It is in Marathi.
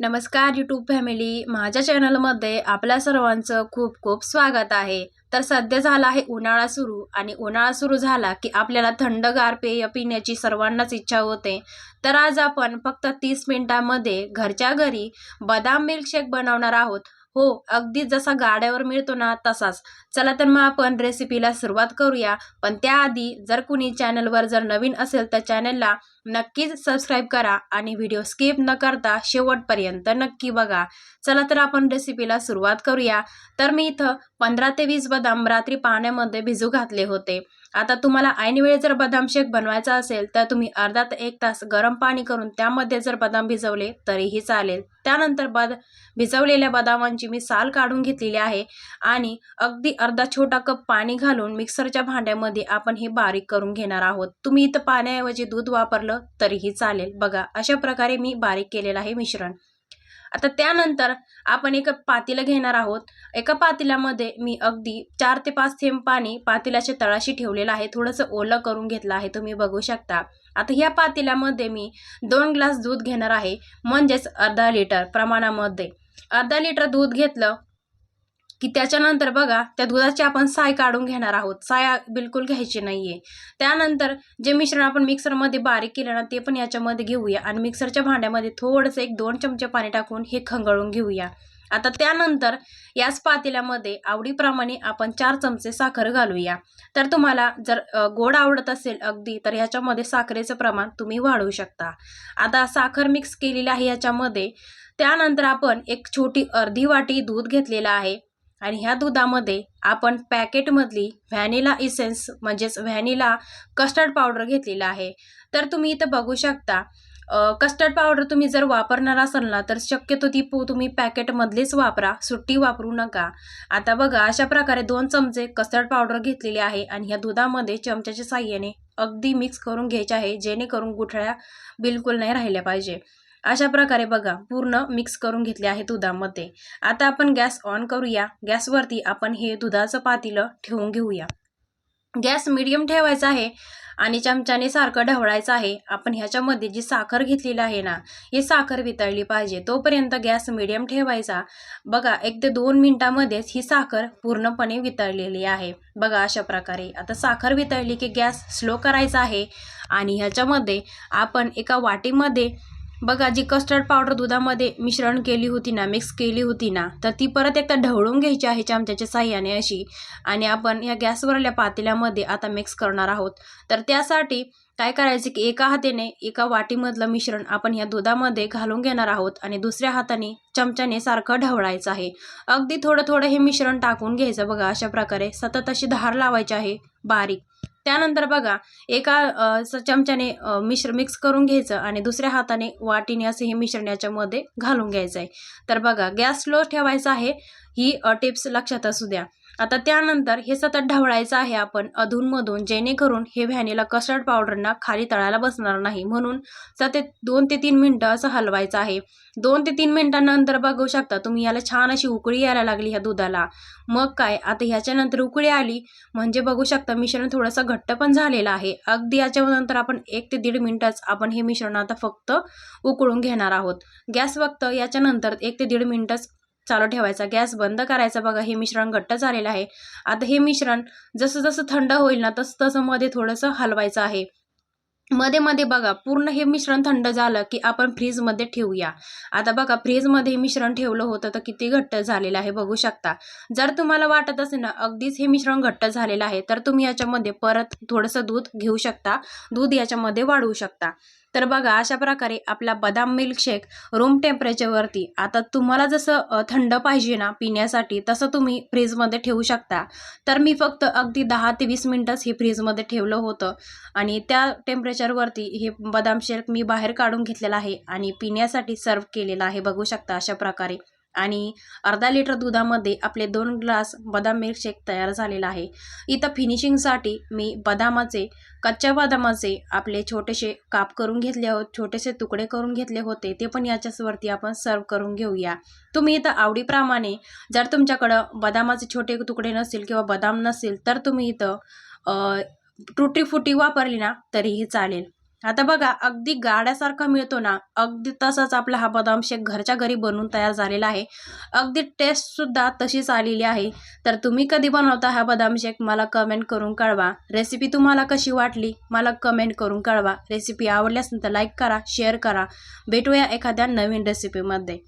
नमस्कार यूट्यूब फॅमिली माझ्या चॅनलमध्ये आपल्या सर्वांचं खूप खूप स्वागत आहे. तर सध्या झाला आहे उन्हाळा सुरू आणि उन्हाळा सुरू झाला की आपल्याला थंडगार पेय पिण्याची सर्वांनाच इच्छा होते. तर आज आपण फक्त तीस मिनिटांमध्ये घरच्या घरी बदाम मिल्कशेक बनवणार आहोत. हो अगदी जसा गाड्यावर मिळतो ना तसाच. चला तर मग आपण रेसिपीला सुरुवात करूया. पण त्याआधी जर कुणी चॅनलवर जर नवीन असेल तर चॅनलला नक्कीच सबस्क्राईब करा आणि व्हिडिओ स्किप न करता शेवटपर्यंत नक्की बघा. चला तर आपण रेसिपीला सुरुवात करूया. तर मी इथं पंधरा ते वीस बदाम रात्री पाण्यामध्ये भिजू घातले होते. आता तुम्हाला ऐनवेळी जर बदाम शेक बनवायचा असेल तर तुम्ही अर्धा ते एक तास गरम पाणी करून त्यामध्ये जर बदाम भिजवले तरीही चालेल. त्यानंतर बद भिजवलेल्या बदामांची मी साल काढून घेतलेली आहे आणि अगदी अर्धा छोटा कप पाणी घालून मिक्सरच्या भांड्यामध्ये आपण हे बारीक करून घेणार आहोत. तुम्ही इथं पाण्याऐवजी दूध वापरलं तरीही चालेल. बघा अशा प्रकारे मी बारीक केलेलं आहे मिश्रण. आता त्यानंतर आपण एका पातेलं घेणार आहोत. एका पातेल्यामध्ये मी अगदी चार ते पाच थेंब पाणी पातेल्याच्या तळाशी ठेवलेलं आहे. थोडंसं ओलं करून घेतलं आहे तुम्ही बघू शकता. आता ह्या पातेल्यामध्ये मी दोन ग्लास दूध घेणार आहे. म्हणजेच अर्धा लिटर प्रमाणामध्ये. अर्धा लिटर दूध घेतलं की त्याच्यानंतर बघा त्या दुधाची आपण साय काढून घेणार आहोत. साय बिलकुल घ्यायची नाहीये. त्यानंतर जे मिश्रण आपण मिक्सरमध्ये बारीक केलं ना ते पण याच्यामध्ये घेऊया. आणि मिक्सरच्या भांड्यामध्ये थोडंसं एक दोन चमचे पाणी टाकून हे खंगळून घेऊया. आता त्यानंतर याच पातेल्यामध्ये आवडीप्रमाणे आपण चार चमचे साखर घालूया. तर तुम्हाला जर गोड आवडत असेल अगदी तर ह्याच्यामध्ये साखरेचं प्रमाण तुम्ही वाढवू शकता. आता साखर मिक्स केलेली आहे याच्यामध्ये. त्यानंतर आपण एक छोटी अर्धी वाटी दूध घेतलेलं आहे. आणि ह्या दुधामध्ये आपण पॅकेटमधली व्हॅनिला इसेन्स म्हणजेच व्हॅनिला कस्टर्ड पावडर घेतलेला आहे. तर तुम्ही इथं बघू शकता कस्टर्ड पावडर तुम्ही जर वापरणार असाल ना तर शक्यतो ती पो तुम्ही पॅकेटमधलीच वापरा सुट्टी वापरू नका. आता बघा अशा प्रकारे दोन चमचे कस्टर्ड पावडर घेतलेले आहे आणि ह्या दुधामध्ये चमच्याच्या साह्याने अगदी मिक्स करून घ्यायचे आहे जेणेकरून गुठळ्या बिलकुल नाही राहिल्या पाहिजे. अशा प्रकारे बघा पूर्ण मिक्स करून घेतले आहे दुधामध्ये. आता आपण गॅस ऑन करूया. गॅसवरती आपण हे दुधाचं पातेलं ठेवून घेऊया. गॅस मिडियम ठेवायचा आहे आणि चमच्याने सारखं ढवळायचं आहे. आपण ह्याच्यामध्ये जी साखर घेतलेली आहे ना ही साखर वितळली पाहिजे. तोपर्यंत गॅस मिडियम ठेवायचा. बघा एक ते दोन मिनटामध्येच ही साखर पूर्णपणे वितळलेली आहे. बघा अशा प्रकारे. आता साखर वितळली की गॅस स्लो करायचा आहे. आणि ह्याच्यामध्ये आपण एका वाटीमध्ये बघा जी कस्टर्ड पावडर दुधामध्ये मिश्रण केली होती ना मिक्स केली होती ना तर ती परत एकदा ढवळून घ्यायची आहे चमच्याच्या साह्याने अशी. आणि आपण या गॅसवरल्या पातेल्यामध्ये आता मिक्स करणार आहोत. तर त्यासाठी काय करायचं की एका हाताने एका वाटीमधलं मिश्रण आपण ह्या दुधामध्ये घालून घेणार आहोत आणि दुसऱ्या हाताने चमच्याने सारखं ढवळायचं आहे. अगदी थोडं थोडं हे मिश्रण टाकून घ्यायचं बघा अशा प्रकारे सतत अशी धार लावायची आहे बारीक. त्यानंतर बघा एका स- चमच्याने मिश्र मिक्स करून घ्यायचं आणि दुसऱ्या हाताने वाटीने असं हे मिश्रण याच्यामध्ये घालून घ्यायचं आहे तर बघा गॅस स्लो ठेवायचा आहे. ही टिप्स लक्षात असू द्या. आता त्यानंतर हे सतत ढवळायचं आहे आपण अधूनमधून जेणेकरून हे व्हॅनिला कस्टर्ड पावडरना खाली तळायला बसणार नाही. म्हणून सतत दोन ते तीन मिनटं असं हलवायचं आहे. दोन ते तीन मिनिटांनंतर बघू शकता तुम्ही याला छान अशी उकळी यायला लागली ह्या दुधाला. मग काय आता ह्याच्यानंतर उकळी आली म्हणजे बघू शकता मिश्रण थोडंसं घट्ट पण झालेलं आहे. अगदी याच्यानंतर आपण एक ते दीड मिनटंच आपण हे मिश्रण आता फक्त उकळून घेणार आहोत. गॅस फक्त याच्यानंतर एक ते दीड मिनटंच चालू ठेवायचा. गॅस बंद करायचा. बघा हे मिश्रण घट्ट झालेलं आहे. आता हे मिश्रण जसं जसं थंड होईल ना तसं तसं मध्ये थोडंसं हलवायचं आहे. मध्ये मध्ये बघा पूर्ण हे मिश्रण थंड झालं की आपण फ्रीजमध्ये ठेवूया. आता बघा फ्रीजमध्ये मिश्रण ठेवलं होतं तर किती घट्ट झालेलं आहे बघू शकता. जर तुम्हाला वाटत असेल ना अगदीच हे मिश्रण घट्ट झालेलं आहे तर तुम्ही याच्यामध्ये परत थोडंसं दूध घेऊ शकता. दूध याच्यामध्ये वाढवू शकता. तर बघा अशा प्रकारे आपला बदाम मिल्कशेक रूम टेम्परेचरवरती आता तुम्हाला जसं थंड पाहिजे ना पिण्यासाठी तसं तुम्ही फ्रीजमध्ये ठेवू शकता. तर मी फक्त अगदी दहा ते वीस मिनटंच हे फ्रीजमध्ये ठेवलं होतं. आणि त्या टेम्परेचरवरती हे बदाम शेक मी बाहेर काढून घेतलेला आहे आणि पिण्यासाठी सर्व केलेलं आहे बघू शकता अशा प्रकारे. आणि अर्धा लिटर दुधामध्ये आपले दोन ग्लास बदाम मिल्कशेक तयार झालेला आहे. इथं फिनिशिंगसाठी मी बदामाचे कच्च्या बदामाचे आपले छोटेसे काप करून घेतले आहोत. छोटेसे तुकडे करून घेतले होते. ते पण याच्यावरती आपण सर्व करून घेऊया. तुम्ही इथं आवडीप्रमाणे जर तुमच्याकडं बदामाचे छोटे तुकडे नसतील किंवा बदाम नसेल तर तुम्ही इथं अ, फुटी वापरली ना तरीही चालेल. आता बघा अगदी गाड्यासारखा मिळतो ना अगदी तसाच आपला हा बदाम शेक घरच्या घरी बनवून तयार झालेला आहे. अगदी टेस्टसुद्धा तशीच आलेली आहे. तर तुम्ही कधी बनवता हा बदाम शेक मला कमेंट करून कळवा. रेसिपी तुम्हाला कशी वाटली मला कमेंट करून कळवा. रेसिपी आवडल्यास तर लाईक करा शेअर करा. भेटूया एखाद्या नवीन रेसिपीमध्ये